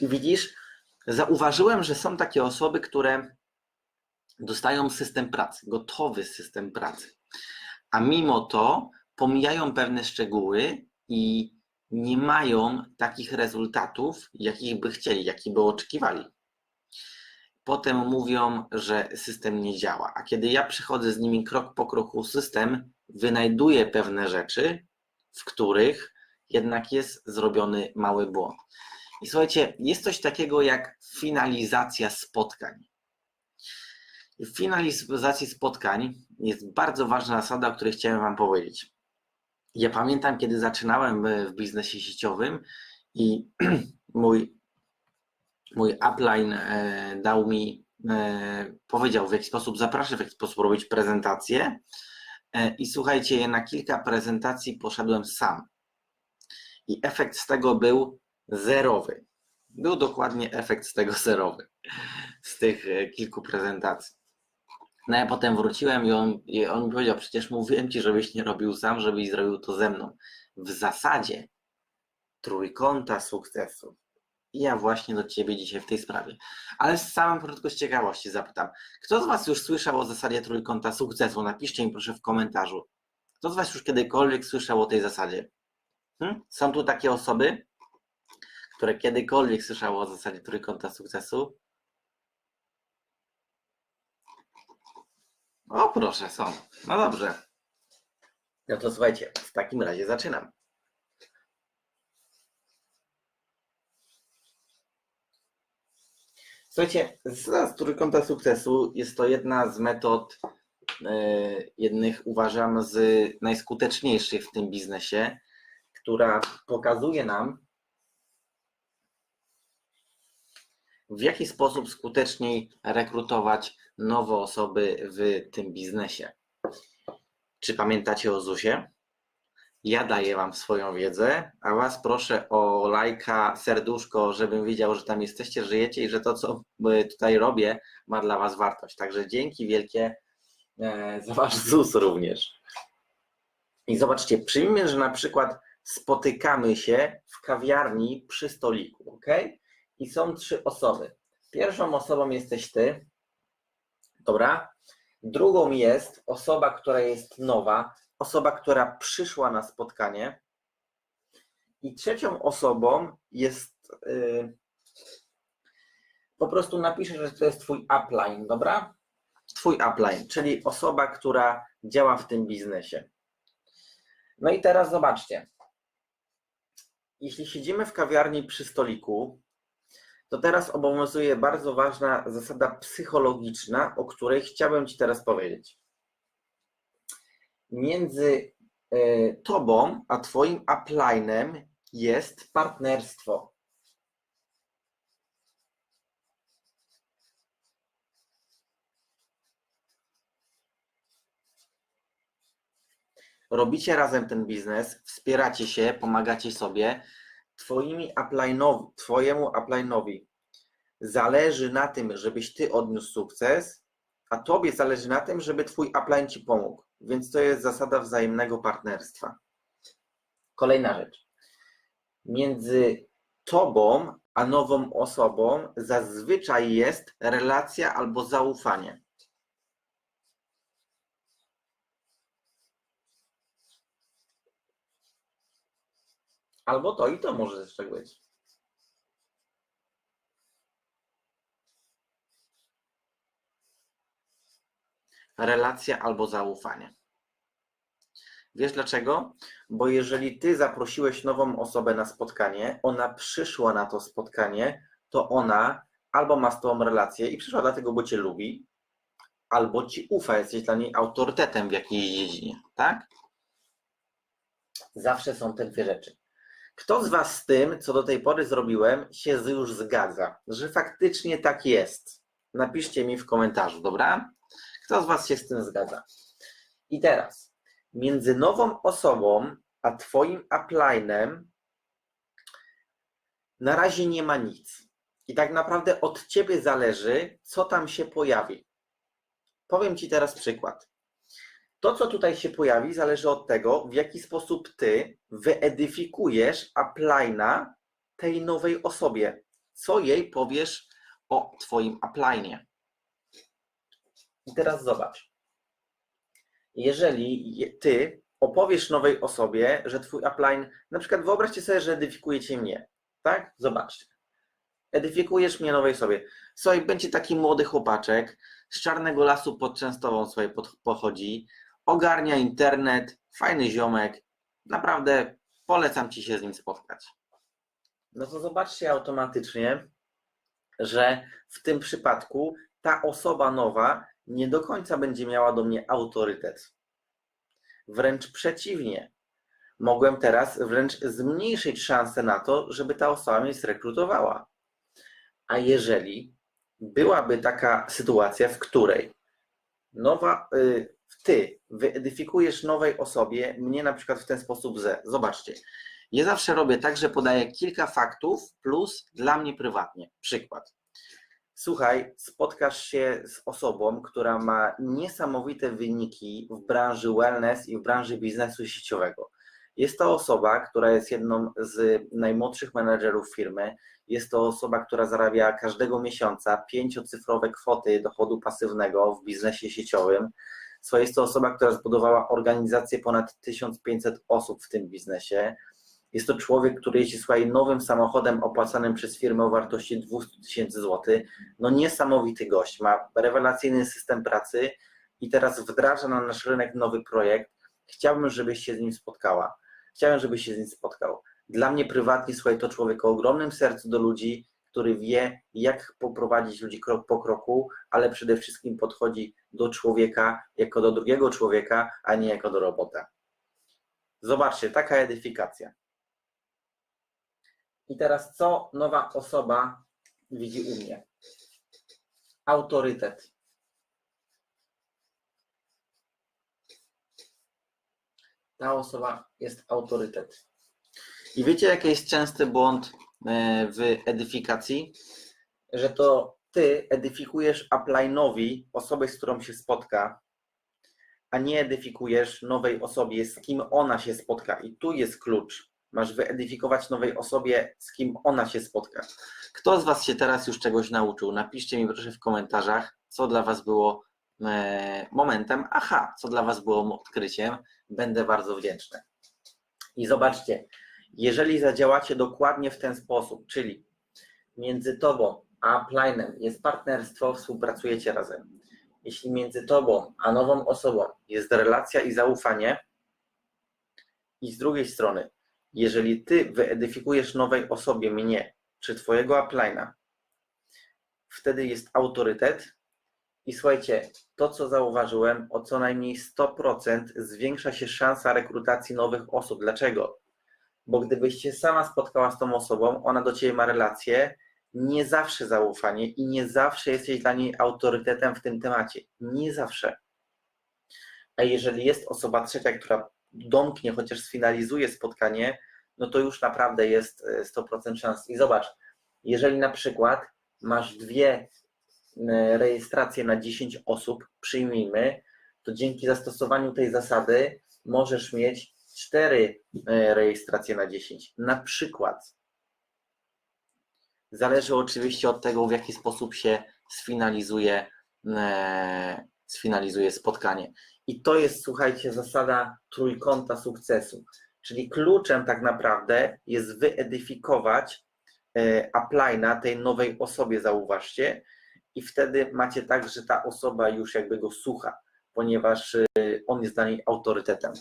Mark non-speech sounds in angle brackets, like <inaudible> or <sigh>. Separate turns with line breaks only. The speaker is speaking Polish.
I widzisz, zauważyłem, że są takie osoby, które dostają system pracy, gotowy system pracy, a mimo to pomijają pewne szczegóły i nie mają takich rezultatów, jakich by chcieli, jakich by oczekiwali. Potem mówią, że system nie działa, a kiedy ja przychodzę z nimi krok po kroku, system wynajduje pewne rzeczy, w których jednak jest zrobiony mały błąd. I słuchajcie, jest coś takiego jak finalizacja spotkań. W finalizacji spotkań jest bardzo ważna zasada, o której chciałem Wam powiedzieć. Ja pamiętam, kiedy zaczynałem w biznesie sieciowym i <clears throat> mój, mój upline e, dał mi, e, powiedział w jaki sposób zapraszać, w jaki sposób robić prezentację. E, I słuchajcie, ja na kilka prezentacji poszedłem sam. I efekt z tego był zerowy. Był dokładnie efekt z tego zerowy, z tych kilku prezentacji. No ja potem wróciłem i on, i on mi powiedział, przecież mówiłem ci, żebyś nie robił sam, żebyś zrobił to ze mną. W zasadzie trójkąta sukcesu. I ja właśnie do ciebie dzisiaj w tej sprawie. Ale z samym początku z ciekawości zapytam, kto z was już słyszał o zasadzie trójkąta sukcesu? Napiszcie mi proszę w komentarzu. Kto z was już kiedykolwiek słyszał o tej zasadzie? Hmm? Są tu takie osoby, które kiedykolwiek słyszały o zasadzie trójkąta sukcesu? O, proszę, są. No dobrze. No to słuchajcie, w takim razie zaczynam. Słuchajcie, z trójkąta sukcesu jest to jedna z metod, yy, jednych uważam z najskuteczniejszych w tym biznesie, która pokazuje nam, w jaki sposób skuteczniej rekrutować nowe osoby w tym biznesie. Czy pamiętacie o ZUSie? Ja daję Wam swoją wiedzę, a Was proszę o lajka, serduszko, żebym wiedział, że tam jesteście, żyjecie i że to, co tutaj robię, ma dla Was wartość. Także dzięki wielkie e, za Wasz ZUS również. I zobaczcie, przyjmijmy, że na przykład spotykamy się w kawiarni przy stoliku, ok? I są trzy osoby. Pierwszą osobą jesteś Ty, Dobra? Drugą jest osoba, która jest nowa, osoba, która przyszła na spotkanie. I trzecią osobą jest. Yy, po prostu napiszę, że to jest Twój upline, dobra? Twój upline, czyli osoba, która działa w tym biznesie. No i teraz zobaczcie. Jeśli siedzimy w kawiarni przy stoliku, to teraz obowiązuje bardzo ważna zasada psychologiczna, o której chciałbym Ci teraz powiedzieć. Między e, Tobą a Twoim uplinem jest partnerstwo. Robicie razem ten biznes, wspieracie się, pomagacie sobie, twoimi upline'owi, twojemu upline'owi zależy na tym, żebyś ty odniósł sukces, a tobie zależy na tym, żeby twój upline ci pomógł. Więc to jest zasada wzajemnego partnerstwa. Kolejna rzecz. Między tobą a nową osobą zazwyczaj jest relacja albo zaufanie. Albo to i to może jeszcze być. Relacja albo zaufanie. Wiesz dlaczego? Bo jeżeli ty zaprosiłeś nową osobę na spotkanie, ona przyszła na to spotkanie, to ona albo ma z tobą relację i przyszła dlatego, bo cię lubi, albo ci ufa, jesteś dla niej autorytetem w jakiejś dziedzinie, tak? Zawsze są te dwie rzeczy. Kto z Was z tym, co do tej pory zrobiłem, się już zgadza, że faktycznie tak jest? Napiszcie mi w komentarzu, dobra? Kto z Was się z tym zgadza? I teraz, między nową osobą a Twoim upline'em na razie nie ma nic. I tak naprawdę od Ciebie zależy, co tam się pojawi. Powiem Ci teraz przykład. To, co tutaj się pojawi, zależy od tego, w jaki sposób ty wyedyfikujesz upline'a tej nowej osobie. co jej powiesz o Twoim upline. I teraz zobacz. Jeżeli je- Ty opowiesz nowej osobie, że Twój upline, na przykład wyobraźcie sobie, że edyfikujecie mnie, tak? Zobaczcie. Edyfikujesz mnie nowej osobie. Słuchaj, będzie taki młody chłopaczek, z czarnego lasu pod Częstową sobie pochodzi, ogarnia internet, fajny ziomek, naprawdę polecam Ci się z nim spotkać. No to zobaczcie automatycznie, że w tym przypadku ta osoba nowa nie do końca będzie miała do mnie autorytet. Wręcz przeciwnie. Mogłem teraz wręcz zmniejszyć szanse na to, żeby ta osoba mnie zrekrutowała. A jeżeli byłaby taka sytuacja, w której nowa, y, ty wyedyfikujesz nowej osobie, mnie na przykład w ten sposób, że zobaczcie, ja zawsze robię tak, że podaję kilka faktów plus dla mnie prywatnie. Przykład. Słuchaj, spotkasz się z osobą, która ma niesamowite wyniki w branży wellness i w branży biznesu sieciowego. Jest to osoba, która jest jedną z najmłodszych menedżerów firmy. Jest to osoba, która zarabia każdego miesiąca pięciocyfrowe kwoty dochodu pasywnego w biznesie sieciowym. So, Jest to osoba, która zbudowała organizację ponad 1500 osób w tym biznesie. Jest to człowiek, który jeździ słuchaj, nowym samochodem opłacanym przez firmę o wartości 200 tysięcy złotych. No niesamowity gość, ma rewelacyjny system pracy i teraz wdraża na nasz rynek nowy projekt. Chciałbym, żebyś się z nim spotkała. Chciałem, żebyś się z nim spotkał. Dla mnie prywatnie, słuchaj, to człowiek o ogromnym sercu do ludzi, który wie, jak poprowadzić ludzi krok po kroku, ale przede wszystkim podchodzi do człowieka jako do drugiego człowieka, a nie jako do robota. Zobaczcie, taka edyfikacja. I teraz co nowa osoba widzi u mnie? Autorytet. Ta osoba jest autorytet. I wiecie, jaki jest częsty błąd e, w edyfikacji? Że to ty edyfikujesz upline'owi osobę, z którą się spotka, a nie edyfikujesz nowej osobie, z kim ona się spotka. I tu jest klucz. Masz wyedyfikować nowej osobie, z kim ona się spotka. Kto z Was się teraz już czegoś nauczył? Napiszcie mi proszę w komentarzach, co dla Was było e, momentem. Aha, co dla Was było odkryciem. Będę bardzo wdzięczny. I zobaczcie, jeżeli zadziałacie dokładnie w ten sposób, czyli między Tobą a upline'em jest partnerstwo, współpracujecie razem. Jeśli między Tobą a nową osobą jest relacja i zaufanie, i z drugiej strony, jeżeli Ty wyedyfikujesz nowej osobie mnie czy Twojego upline'a, wtedy jest autorytet. I słuchajcie, to co zauważyłem, o co najmniej 100% zwiększa się szansa rekrutacji nowych osób. Dlaczego? Bo gdybyś się sama spotkała z tą osobą, ona do Ciebie ma relację, nie zawsze zaufanie i nie zawsze jesteś dla niej autorytetem w tym temacie. Nie zawsze. A jeżeli jest osoba trzecia, która domknie, chociaż sfinalizuje spotkanie, no to już naprawdę jest e, 100% szans. I zobacz, jeżeli na przykład masz dwie e, rejestracje na 10 osób, przyjmijmy, to dzięki zastosowaniu tej zasady możesz mieć 4 rejestracje na 10. Na przykład. Zależy oczywiście od tego, w jaki sposób się sfinalizuje, e, sfinalizuje spotkanie. I to jest, słuchajcie, zasada trójkąta sukcesu. Czyli kluczem tak naprawdę jest wyedyfikować e, upline'a tej nowej osobie, zauważcie, i wtedy macie tak, że ta osoba już jakby go słucha, ponieważ e, on jest dla niej autorytetem.